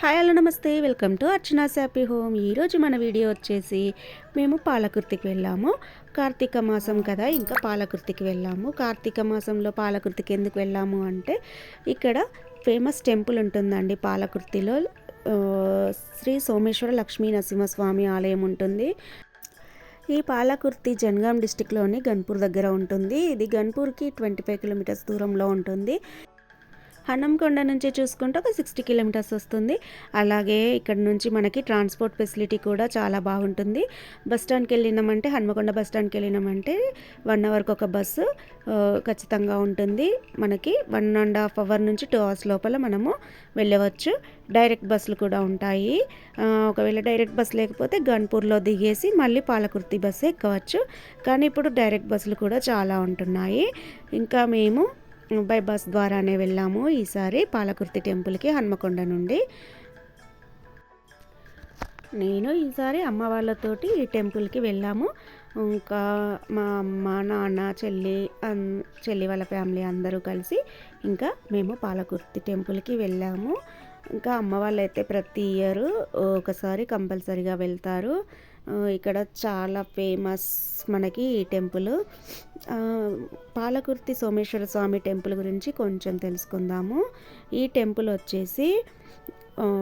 Hi hello namaste welcome to Archana happy home. ఈరోజు మన video వచ్చేసి మేము పాలకుర్తికి వెళ్ళాము. కార్తీక మాసం కదా ఇంకా పాలకుర్తికి వెళ్ళాము. కార్తీక మాసంలో పాలకుర్తికి ఎందుకు వెళ్ళాము అంటే ఇక్కడ ఫేమస్ టెంపుల్ ఉంటుందండి పాలకుర్తిలో. శ్రీ సోమేశ్వర లక్ష్మీ నరసింహస్వామి ఆలయం ఉంటుంది. ఈ పాలకుర్తి జనగాం డిస్టిక్లోని గన్పూర్ దగ్గర ఉంటుంది. ఇది గన్పూర్కి ట్వంటీ ఫైవ్ కిలోమీటర్స్ దూరంలో ఉంటుంది. హనంకొండ నుంచి చూసుకుంటే ఒక సిక్స్టీ కిలోమీటర్స్ వస్తుంది. అలాగే ఇక్కడ నుంచి మనకి ట్రాన్స్పోర్ట్ ఫెసిలిటీ కూడా చాలా బాగుంటుంది. బస్ స్టాండ్కి వెళ్ళినామంటే హన్మకొండ బస్ స్టాండ్కి వెళ్ళినామంటే వన్ అవర్కి ఒక బస్సు ఖచ్చితంగా ఉంటుంది. మనకి వన్ అండ్ హాఫ్ అవర్ నుంచి టూ అవర్స్ లోపల మనము వెళ్ళవచ్చు. డైరెక్ట్ బస్సులు కూడా ఉంటాయి. ఒకవేళ డైరెక్ట్ బస్ లేకపోతే గన్పూర్లో దిగేసి మళ్ళీ పాలకుర్తి బస్సు ఎక్కవచ్చు. కానీ ఇప్పుడు డైరెక్ట్ బస్సులు కూడా చాలా ఉంటున్నాయి. ఇంకా మేము బై బస్ ద్వారానే వెళ్ళాము ఈసారి పాలకుర్తి టెంపుల్కి హన్మకొండ నుండి. నేను ఈసారి అమ్మ వాళ్ళతోటి ఈ టెంపుల్కి వెళ్ళాము. ఇంకా మా అమ్మ నాన్న చెల్లి అన్- చెల్లి వాళ్ళ ఫ్యామిలీ అందరూ కలిసి ఇంకా మేము పాలకుర్తి టెంపుల్కి వెళ్ళాము. ఇంకా అమ్మ వాళ్ళైతే ప్రతి ఇయర్ ఒకసారి కంపల్సరీగా వెళ్తారు. ఇక్కడ చాలా ఫేమస్ మనకి ఈ టెంపుల్. పాలకుర్తి సోమేశ్వర స్వామి టెంపుల్ గురించి కొంచెం తెలుసుకుందాము. ఈ టెంపుల్ వచ్చేసి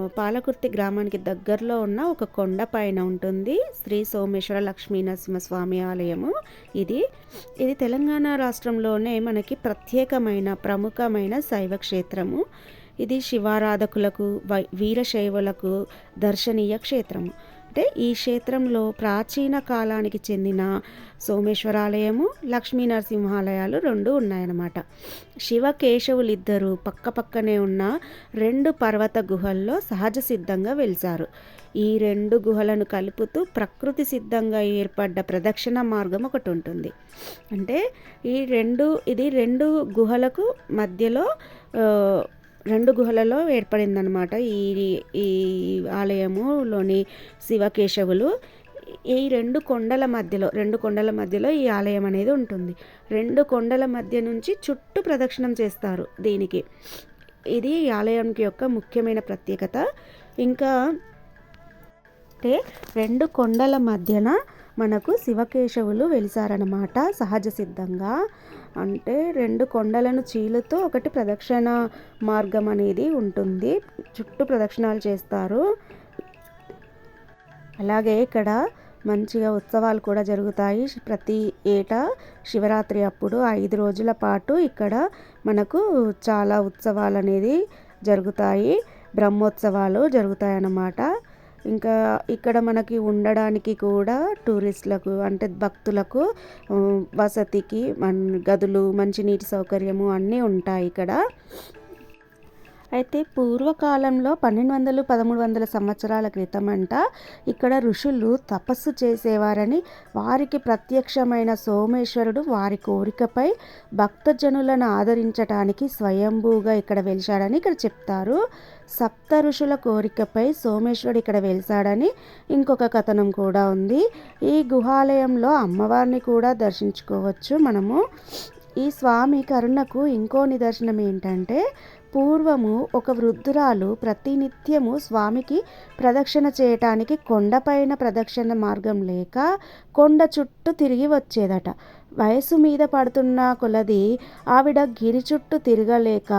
పాలకుర్తి గ్రామానికి దగ్గరలో ఉన్న ఒక కొండ పైన ఉంటుంది. శ్రీ సోమేశ్వర లక్ష్మీ నరసింహస్వామి ఆలయము ఇది. ఇది తెలంగాణ రాష్ట్రంలోనే మనకి ప్రత్యేకమైన ప్రముఖమైన శైవ క్షేత్రము. ఇది శివారాధకులకు వై- వీరశైవులకు దర్శనీయ క్షేత్రము. అంటే ఈ క్షేత్రంలో ప్రాచీన కాలానికి చెందిన సోమేశ్వరాలయము లక్ష్మీ నరసింహాలయాలు రెండు ఉన్నాయన్నమాట. శివ కేశవులిద్దరూ పక్క పక్కనే ఉన్న రెండు పర్వత గుహల్లో సహజ సిద్ధంగా వెలిశారు ఈ రెండు గుహలను కలుపుతూ ప్రకృతి సిద్ధంగా ఏర్పడ్డ ప్రదక్షిణ మార్గం ఒకటి ఉంటుంది. అంటే ఈ రెండు ఇది రెండు గుహలకు మధ్యలో రెండు గుహలలో ఏర్పడిందనమాట ఈ ఈ ఆలయములోని శివకేశవులు. ఈ రెండు కొండల మధ్యలో రెండు కొండల మధ్యలో ఈ ఆలయం అనేది ఉంటుంది. రెండు కొండల మధ్య నుంచి చుట్టూ ప్రదక్షిణం చేస్తారు దీనికి. ఇది ఈ ఆలయానికి యొక్క ముఖ్యమైన ప్రత్యేకత. ఇంకా అంటే రెండు కొండల మధ్యన మనకు శివకేశవులు వెలిసారనమాట సహజ సిద్ధంగా. అంటే రెండు కొండలను చీలుతూ ఒకటి ప్రదక్షిణ మార్గం అనేది ఉంటుంది. చుట్టూ ప్రదక్షిణాలు చేస్తారు. అలాగే ఇక్కడ మంచిగా ఉత్సవాలు కూడా జరుగుతాయి. ప్రతి ఏటా శివరాత్రి అప్పుడు ఐదు రోజుల పాటు ఇక్కడ మనకు చాలా ఉత్సవాలు అనేది జరుగుతాయి. బ్రహ్మోత్సవాలు జరుగుతాయి అన్నమాట ఇంకా ఇక్కడ మనకి ఉండడానికి కూడా టూరిస్టులకు అంటే భక్తులకు వసతికి మన్ గదులు మంచినీటి సౌకర్యము అన్నీ ఉంటాయి ఇక్కడ. అయితే పూర్వకాలంలో పన్నెండు వందలు పదమూడు వందల సంవత్సరాల క్రితం అంట ఇక్కడ ఋషులు తపస్సు చేసేవారని వారికి ప్రత్యక్షమైన సోమేశ్వరుడు వారి కోరికపై భక్తజనులను ఆదరించటానికి స్వయంభూగా ఇక్కడ వెలిశాడని ఇక్కడ చెప్తారు. సప్త ఋషుల కోరికపై సోమేశ్వరుడు ఇక్కడ వెలిశాడని ఇంకొక కథనం కూడా ఉంది. ఈ గుహాలయంలో అమ్మవారిని కూడా దర్శించుకోవచ్చు మనము. ఈ స్వామి కరుణకు ఇంకో నిదర్శనం ఏంటంటే పూర్వము ఒక వృద్ధురాలు ప్రతినిత్యము స్వామికి ప్రదక్షిణ చేయటానికి కొండపైన ప్రదక్షిణ మార్గం లేక కొండ చుట్టూ తిరిగి వచ్చేదట. వయసు మీద పడుతున్న కొలది ఆవిడ గిరి చుట్టూ తిరగలేక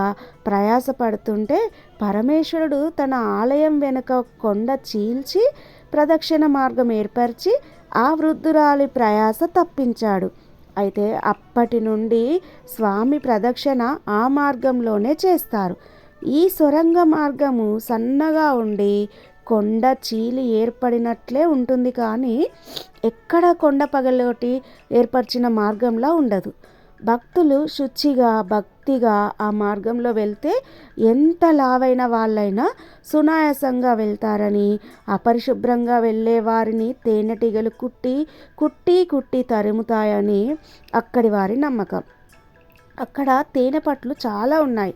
ప్రయాసపడుతుంటే పరమేశ్వరుడు తన ఆలయం వెనుక కొండ చీల్చి ప్రదక్షిణ మార్గం ఏర్పరిచి ఆ వృద్ధురాలి ప్రయాస తప్పించాడు. అయితే అప్పటి నుండి స్వామి ప్రదక్షిణ ఆ మార్గంలోనే చేస్తారు. ఈ సొరంగ మార్గము సన్నగా ఉండి కొండ చీలి ఏర్పడినట్లే ఉంటుంది కానీ ఎక్కడ కొండ పగలోటి ఏర్పరిచిన మార్గంలా ఉండదు. భక్తులు శుచిగా భక్తిగా ఆ మార్గంలో వెళ్తే ఎంత లావైన వాళ్ళైనా సునాయాసంగా వెళ్తారని అపరిశుభ్రంగా వెళ్ళే వారిని తేనెటీగలు కుట్టి కుట్టి కుట్టి తరుముతాయని అక్కడి వారి నమ్మకం. అక్కడ తేనె పట్లు చాలా ఉన్నాయి.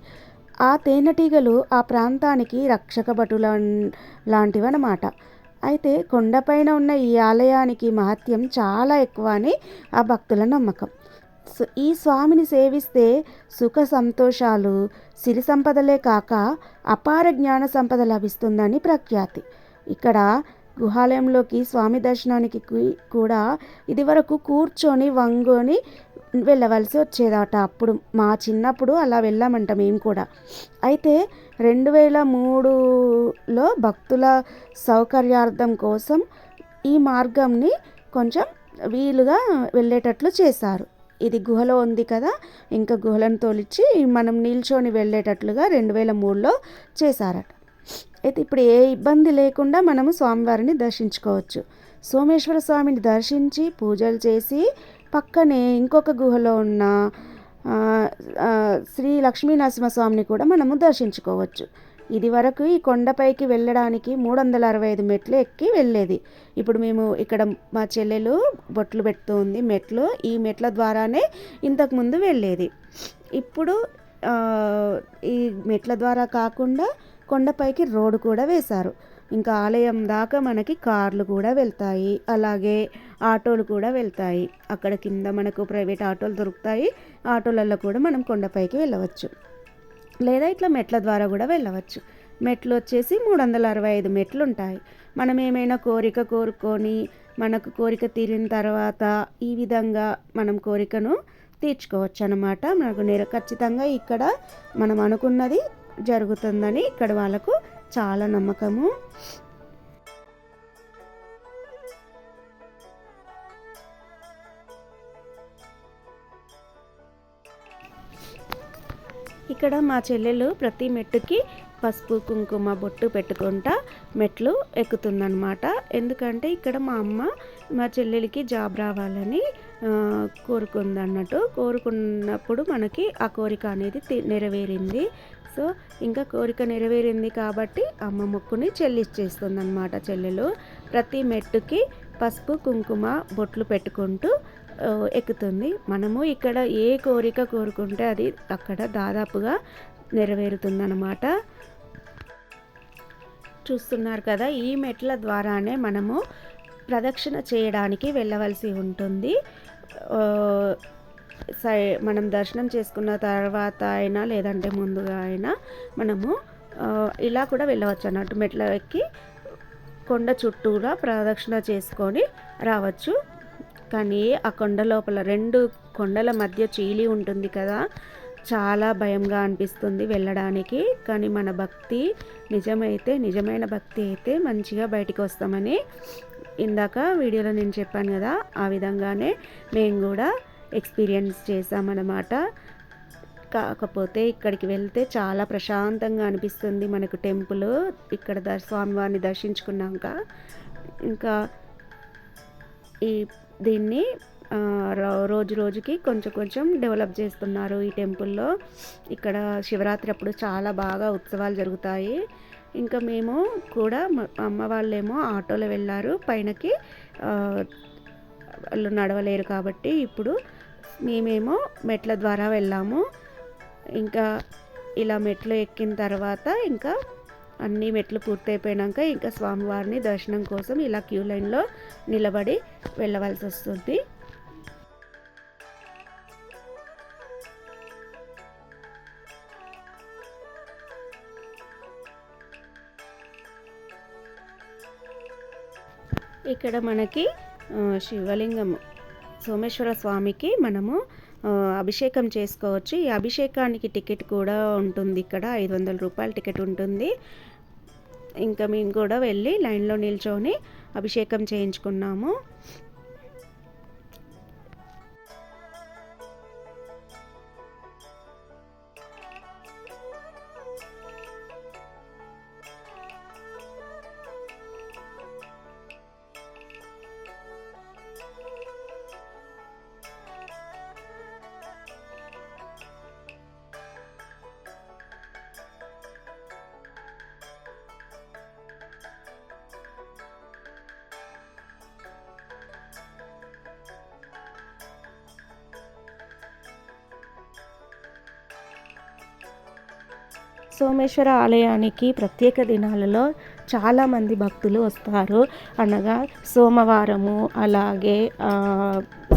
ఆ తేనెటీగలు ఆ ప్రాంతానికి రక్షక భటుల లాంటివన్నమాట. అయితే కొండపైన ఉన్న ఈ ఆలయానికి మహత్యం చాలా ఎక్కువ అని ఆ భక్తుల నమ్మకం. ఈ స్వామిని సేవిస్తే సుఖ సంతోషాలు సిరి సంపదలే కాక అపార జ్ఞాన సంపద లభిస్తుందని ప్రఖ్యాతి. ఇక్కడ గుహాలయంలోకి స్వామి దర్శనానికి కూడా ఇదివరకు కూర్చొని వంగొని వెళ్ళవలసి వచ్చేదట. అప్పుడు మా చిన్నప్పుడు అలా వెళ్ళామంట మేము కూడా. అయితే రెండు వేల మూడులో భక్తుల సౌకర్యార్థం కోసం ఈ మార్గంని కొంచెం వీలుగా వెళ్ళేటట్లు చేశారు. ఇది గుహలో ఉంది కదా ఇంకా గుహలను తోలిచ్చి మనం నిల్చొని వెళ్ళేటట్లుగా రెండు వేల మూడులో చేశారట. అయితే ఇప్పుడు ఏ ఇబ్బంది లేకుండా మనము స్వామివారిని దర్శించుకోవచ్చు. సోమేశ్వర స్వామిని దర్శించి పూజలు చేసి పక్కనే ఇంకొక గుహలో ఉన్న శ్రీ లక్ష్మీనరసింహస్వామిని కూడా మనము దర్శించుకోవచ్చు. ఇది వరకు ఈ కొండపైకి వెళ్ళడానికి మూడు వందల అరవై ఐదు మెట్లు ఎక్కి వెళ్ళేది. ఇప్పుడు మేము ఇక్కడ మా చెల్లెలు బొట్లు పెడుతుంది మెట్లు. ఈ మెట్ల ద్వారానే ఇంతకుముందు వెళ్ళేది. ఇప్పుడు ఈ మెట్ల ద్వారా కాకుండా కొండపైకి రోడ్డు కూడా వేశారు. ఇంకా ఆలయం దాకా మనకి కార్లు కూడా వెళ్తాయి. అలాగే ఆటోలు కూడా వెళ్తాయి. అక్కడ కింద మనకు ప్రైవేట్ ఆటోలు దొరుకుతాయి. ఆటోలలో కూడా మనం కొండపైకి వెళ్ళవచ్చు. లేదా ఇట్లా మెట్ల ద్వారా కూడా వెళ్ళవచ్చు. మెట్లు వచ్చేసి మూడు వందల అరవై ఐదు మెట్లు ఉంటాయి మనం ఏమైనా కోరిక కోరుకొని మనకు కోరిక తీరిన తర్వాత ఈ విధంగా మనం కోరికను తీర్చుకోవచ్చు అనమాట మనకు నేర ఖచ్చితంగా ఇక్కడ మనం అనుకున్నది జరుగుతుందని ఇక్కడ వాళ్ళకు చాలా నమ్మకము. ఇక్కడ మా చెల్లెలు ప్రతి మెట్టుకి పసుపు కుంకుమ బొట్టు పెట్టుకుంటా మెట్లు ఎక్కుతుందన్నమాట. ఎందుకంటే ఇక్కడ మా అమ్మ మా చెల్లెలికి జాబ్ రావాలని కోరుకుందన్నట్టు. కోరుకున్నప్పుడు మనకి ఆ కోరిక అనేది నెరవేరింది. సో ఇంకా కోరిక నెరవేరింది కాబట్టి అమ్మ మొక్కుని చెల్లిచ్చేస్తుందన్నమాట చెల్లెలు. ప్రతి మెట్టుకి పసుపు కుంకుమ బొట్లు పెట్టుకుంటూ ఎక్కుతుంది. మనము ఇక్కడ ఏ కోరిక కోరుకుంటే అది అక్కడ దాదాపుగా నెరవేరుతుందన్నమాట. చూస్తున్నారు కదా ఈ మెట్ల ద్వారానే మనము ప్రదక్షిణ చేయడానికి వెళ్ళవలసి ఉంటుంది. సై- మనం దర్శనం చేసుకున్న తర్వాత అయినా లేదంటే ముందుగా అయినా మనము ఇలా కూడా వెళ్ళవచ్చు అన్నట్టు మెట్ల ఎక్కి కొండ చుట్టూరా ప్రదక్షిణ చేసుకొని రావచ్చు. కానీ ఆ కొండ లోపల రెండు కొండల మధ్య చీలి ఉంటుంది కదా చాలా భయంగా అనిపిస్తుంది వెళ్ళడానికి. కానీ మన భక్తి నిజమైతే నిజమైన భక్తి అయితే మంచిగా బయటికి వస్తామని ఇందాక వీడియోలో నేను చెప్పాను కదా ఆ విధంగానే మేము కూడా ఎక్స్పీరియన్స్ చేసామన్నమాట కాకపోతే ఇక్కడికి వెళ్తే చాలా ప్రశాంతంగా అనిపిస్తుంది మనకు టెంపుల్. ఇక్కడ దర్ స్వామివారిని దర్శించుకున్నాక. ఇంకా ఈ దీన్ని రో- రోజు రోజుకి కొంచెం కొంచెం డెవలప్ చేస్తున్నారు ఈ టెంపుల్లో. ఇక్కడ శివరాత్రి అప్పుడు చాలా బాగా ఉత్సవాలు జరుగుతాయి. ఇంకా మేము కూడా అమ్మ వాళ్ళేమో ఆటోలో వెళ్ళారు. పైనకి వాళ్ళు నడవలేరు కాబట్టి ఇప్పుడు మేమేమో మెట్ల ద్వారా వెళ్ళాము. ఇంకా ఇలా మెట్లు ఎక్కిన తర్వాత ఇంకా అన్ని మెట్లు పూర్తయిపోయాక ఇంకా స్వామివారిని దర్శనం కోసం ఇలా క్యూ లైన్లో నిలబడి వెళ్ళవలసి వస్తుంది. ఇక్కడ మనకి శివలింగం సోమేశ్వర స్వామికి మనము అభిషేకం చేసుకోవచ్చు. ఈ అభిషేకానికి టికెట్ కూడా ఉంటుంది ఇక్కడ. ఐదు వందల రూపాయల టికెట్ ఉంటుంది. ఇంకా మేము కూడా వెళ్ళి లైన్లో నిల్చొని అభిషేకం చేయించుకున్నాము. సోమేశ్వర ఆలయానికి ప్రత్యేక దినాలలో చాలామంది భక్తులు వస్తారు. అనగా సోమవారము అలాగే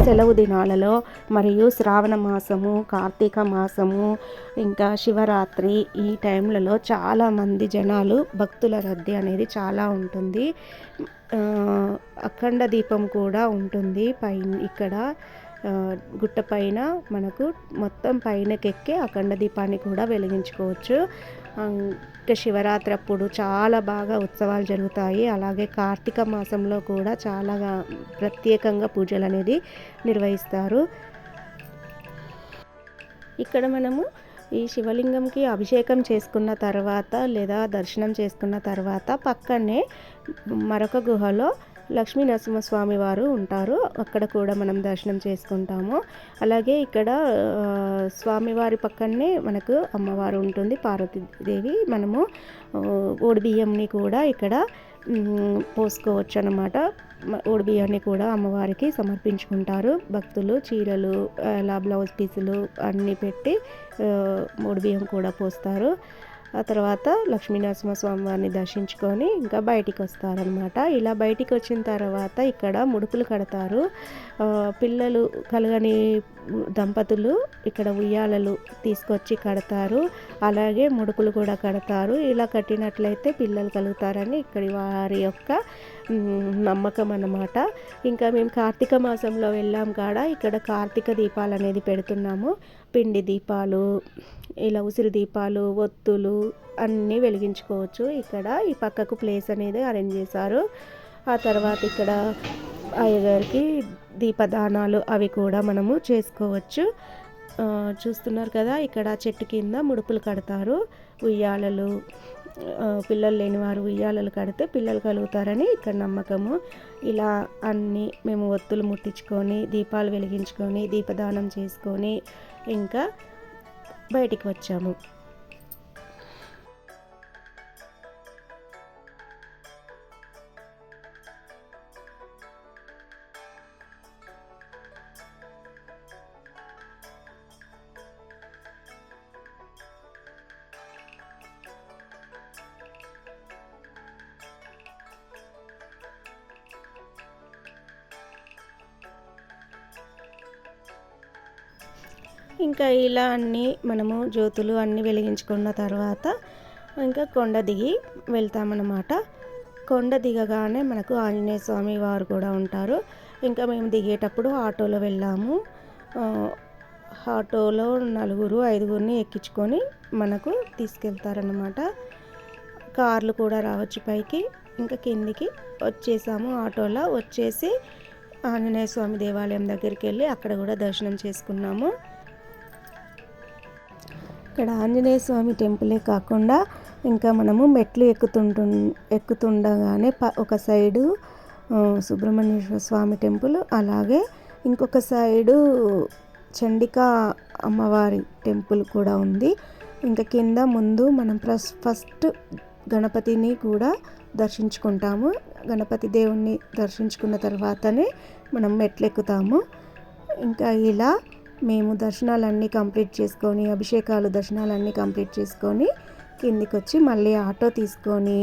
సెలవు దినాలలో మరియు శ్రావణ మాసము కార్తీక మాసము ఇంకా శివరాత్రి ఈ టైంలలో చాలామంది జనాలు భక్తుల రద్దీ అనేది చాలా ఉంటుంది. అఖండ దీపం కూడా ఉంటుంది. పై ఇక్కడ గుట్ట పైన మనకు మొత్తం పైనకెక్కి అఖండ దీపాన్ని కూడా వెలిగించుకోవచ్చు. ఇంకా శివరాత్రి అప్పుడు చాలా బాగా ఉత్సవాలు జరుగుతాయి. అలాగే కార్తీక మాసంలో కూడా చాలా ప్రత్యేకంగా పూజలు అనేది నిర్వహిస్తారు. ఇక్కడ మనము ఈ శివలింగంకి అభిషేకం చేసుకున్న తర్వాత లేదా దర్శనం చేసుకున్న తర్వాత పక్కనే మరొక గుహలో లక్ష్మీ నరసింహస్వామి వారు ఉంటారు. అక్కడ కూడా మనం దర్శనం చేసుకుంటాము. అలాగే ఇక్కడ స్వామివారి పక్కనే మనకు అమ్మవారు ఉంటుంది. పార్వతీదేవి మనము ఆ, ఓడి బియ్యంని కూడా ఇక్కడ పోసుకోవచ్చు అనమాట మ- ఓడి బియ్యాన్ని కూడా అమ్మవారికి సమర్పించుకుంటారు. భక్తులు చీరలు అలా బ్లౌజ్ పీసులు అన్నీ పెట్టి ఓడిబియ్యం ఓడి బియ్యం కూడా పోస్తారు. ఆ తర్వాత లక్ష్మీనరసింహ నరసింహస్వామి వారిని దర్శించుకొని ఇంకా బయటికి వస్తారనమాట ఇలా బయటికి వచ్చిన తర్వాత ఇక్కడ ముడుపులు కడతారు. పిల్లలు కలగని దంపతులు ఇక్కడ ఉయ్యాలలు తీసుకొచ్చి కడతారు. అలాగే ముడుపులు కూడా కడతారు. ఇలా కట్టినట్లయితే పిల్లలు కలుగుతారని ఇక్కడి వారి యొక్క నమ్మకం అన్నమాట. ఇంకా మేము కార్తీక మాసంలో వెళ్ళాం కాడ ఇక్కడ కార్తీక దీపాలు అనేది పెడుతున్నాము. పిండి దీపాలు ఇలా ఉసిరి దీపాలు ఒత్తులు అన్నీ వెలిగించుకోవచ్చు. ఇక్కడ ఈ పక్కకు ప్లేస్ అనేది అరేంజ్ చేశారు. ఆ తర్వాత ఇక్కడ అయ్యగారికి దీపదానాలు అవి కూడా మనము చేసుకోవచ్చు. చూస్తున్నారు కదా ఇక్కడ చెట్టు కింద ముడుపులు కడతారు. ఉయ్యాలలు పిల్లలు లేని వారు ఉయ్యాలలు కడితే పిల్లలు కలుగుతారని ఇక్కడ నమ్మకము. ఇలా అన్నీ మేము ఒత్తులు ముట్టించుకొని దీపాలు వెలిగించుకొని దీపదానం చేసుకొని ఇంకా బయటికి వచ్చాము. ఇంకా ఇలా అన్నీ మనము జ్యోతులు అన్నీ వెలిగించుకున్న తర్వాత ఇంకా కొండ దిగి వెళ్తామన్నమాట. కొండ దిగగానే మనకు ఆంజనేయ స్వామి వారు కూడా ఉంటారు. ఇంకా మేము దిగేటప్పుడు ఆటోలో వెళ్ళాము. ఆటోలో నలుగురు ఐదుగురిని ఎక్కించుకొని మనకు తీసుకెళ్తారనమాట కార్లు కూడా రావచ్చు పైకి. ఇంకా కిందికి వచ్చేసాము ఆటోలో. వచ్చేసి ఆంజనేయ స్వామి దేవాలయం దగ్గరికి వెళ్ళి అక్కడ కూడా దర్శనం చేసుకున్నాము. ఇక్కడ ఆంజనేయ స్వామి టెంపులే కాకుండా ఇంకా మనము మెట్లు ఎక్కుతుంటు ఎక్కుతుండగానే ప ఒక సైడు సుబ్రహ్మణ్యేశ్వర స్వామి టెంపుల్ అలాగే ఇంకొక సైడు చండికా అమ్మవారి టెంపుల్ కూడా ఉంది. ఇంకా కింద ముందు మనం ప్లస్ ఫస్ట్ గణపతిని కూడా దర్శించుకుంటాము. గణపతి దేవుణ్ణి దర్శించుకున్న తర్వాతనే మనం మెట్లు ఎక్కుతాము ఇంకా ఇలా మేము దర్శనాలన్నీ కంప్లీట్ చేసుకొని అభిషేకాలు దర్శనాలన్నీ కంప్లీట్ చేసుకొని కిందికి వచ్చి మళ్ళీ ఆటో తీసుకొని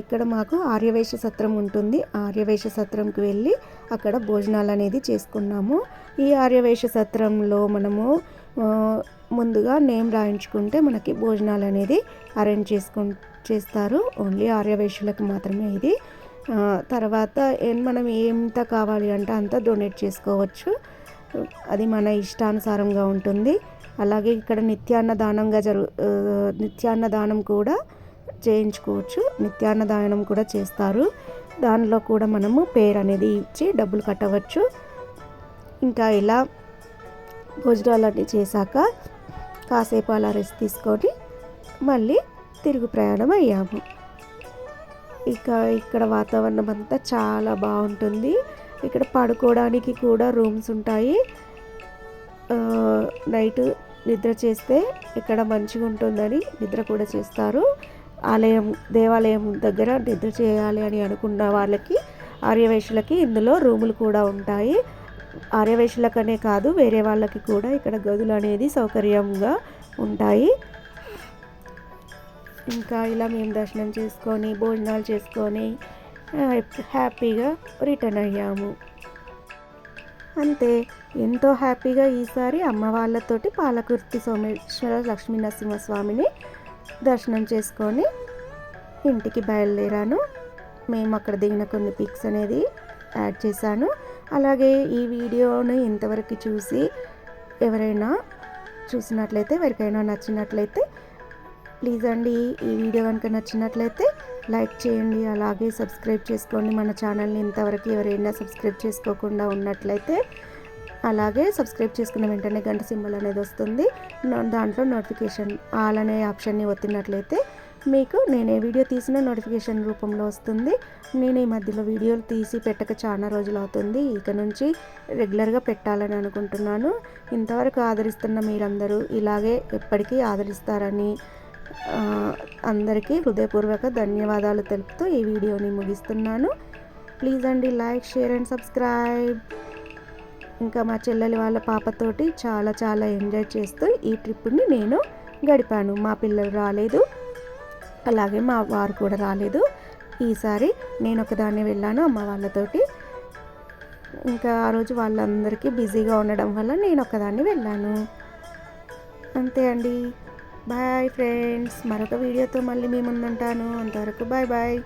ఇక్కడ మాకు ఆర్యవేశ సత్రం ఉంటుంది. ఆర్యవేశ సత్రంకి వెళ్ళి అక్కడ భోజనాలు అనేది చేసుకున్నాము. ఈ ఆర్యవేష సత్రంలో మనము ముందుగా నేమ్ రాయించుకుంటే మనకి భోజనాలు అనేది అరేంజ్ చేసుకు చేస్తారు. ఓన్లీ ఆర్యవేశులకు మాత్రమే ఇది. తర్వాత మనం ఎంత కావాలి అంటే అంత డొనేట్ చేసుకోవచ్చు. అది మన ఇష్టానుసారంగా ఉంటుంది. అలాగే ఇక్కడ నిత్యాన్నదానంగా జరుగు నిత్యాన్నదానం కూడా చేయించుకోవచ్చు. నిత్యాన్నదానం కూడా చేస్తారు. దానిలో కూడా మనము పేరు అనేది ఇచ్చి డబ్బులు కట్టవచ్చు. ఇంకా ఇలా భోజనాలన్నీ చేశాక కాసేపు అలా రెస్ట్ తీసుకొని మళ్ళీ తిరుగు ప్రయాణం అయ్యాము. ఇక ఇక్కడ వాతావరణం అంతా చాలా బాగుంటుంది. ఇక్కడ పడుకోవడానికి కూడా రూమ్స్ ఉంటాయి. నైట్ నిద్ర చేస్తే ఇక్కడ మంచిగా ఉంటుందని నిద్ర కూడా చేస్తారు. ఆలయం దేవాలయం దగ్గర నిద్ర చేయాలి అని అనుకున్న వాళ్ళకి ఆర్యవైశ్యులకి ఇందులో రూములు కూడా ఉంటాయి. ఆర్యవైశ్యులకనే కాదు వేరే వాళ్ళకి కూడా ఇక్కడ గదులు అనేది సౌకర్యంగా ఉంటాయి. ఇంకా ఇలా మేము దర్శనం చేసుకొని భోజనాలు చేసుకొని హ్యాపీగా రిటర్న్ అయ్యాము. అంతే ఎంతో హ్యాపీగా ఈసారి అమ్మ వాళ్ళతోటి పాలకుర్తి సోమేశ్వర లక్ష్మీ నరసింహస్వామిని దర్శనం చేసుకొని ఇంటికి బయలుదేరాను. మేము అక్కడ దిగిన కొన్ని పిక్స్ అనేది యాడ్ చేశాను. అలాగే ఈ వీడియోని ఇంతవరకు చూసి ఎవరైనా చూసినట్లయితే ఎవరికైనా నచ్చినట్లయితే ప్లీజ్ అండి ఈ వీడియో కనుక నచ్చినట్లయితే లైక్ చేయండి అలాగే సబ్స్క్రైబ్ చేసుకోండి. మన ఛానల్ని ఇంతవరకు ఎవరైనా సబ్స్క్రైబ్ చేసుకోకుండా ఉన్నట్లయితే అలాగే సబ్స్క్రైబ్ చేసుకున్న వెంటనే గంట సింబల్ అనేది వస్తుంది. దాంట్లో నోటిఫికేషన్ ఆల్ అనే ఆప్షన్ని ఒత్తినట్లయితే మీకు నేను ఏ వీడియో తీసిన నోటిఫికేషన్ రూపంలో వస్తుంది. నేను ఈ మధ్యలో వీడియోలు తీసి పెట్టక చాలా రోజులు అవుతుంది. ఇక నుంచి రెగ్యులర్గా పెట్టాలని అనుకుంటున్నాను. ఇంతవరకు ఆదరిస్తున్న మీరందరూ ఇలాగే ఎప్పటికీ ఆదరిస్తారని అందరికీ హృదయపూర్వక ధన్యవాదాలు తెలుపుతూ ఈ వీడియోని ముగిస్తున్నాను. ప్లీజ్ అండి లైక్ షేర్ అండ్ సబ్స్క్రైబ్. ఇంకా మా చెల్లెలి వాళ్ళ పాపతోటి చాలా చాలా ఎంజాయ్ చేస్తూ ఈ ట్రిప్ని నేను గడిపాను. మా పిల్లలు రాలేదు. అలాగే మా వారు కూడా రాలేదు. ఈసారి నేను ఒకదాన్ని వెళ్ళాను అమ్మ వాళ్ళతోటి. ఇంకా ఆ రోజు వాళ్ళందరికీ బిజీగా ఉండడం వల్ల నేను ఒకదాన్ని వెళ్ళాను. అంతే అండి. బాయ్ ఫ్రెండ్స్ మరొక వీడియోతో మళ్ళీ మీ ముందుంటాను. అంతవరకు బాయ్ బాయ్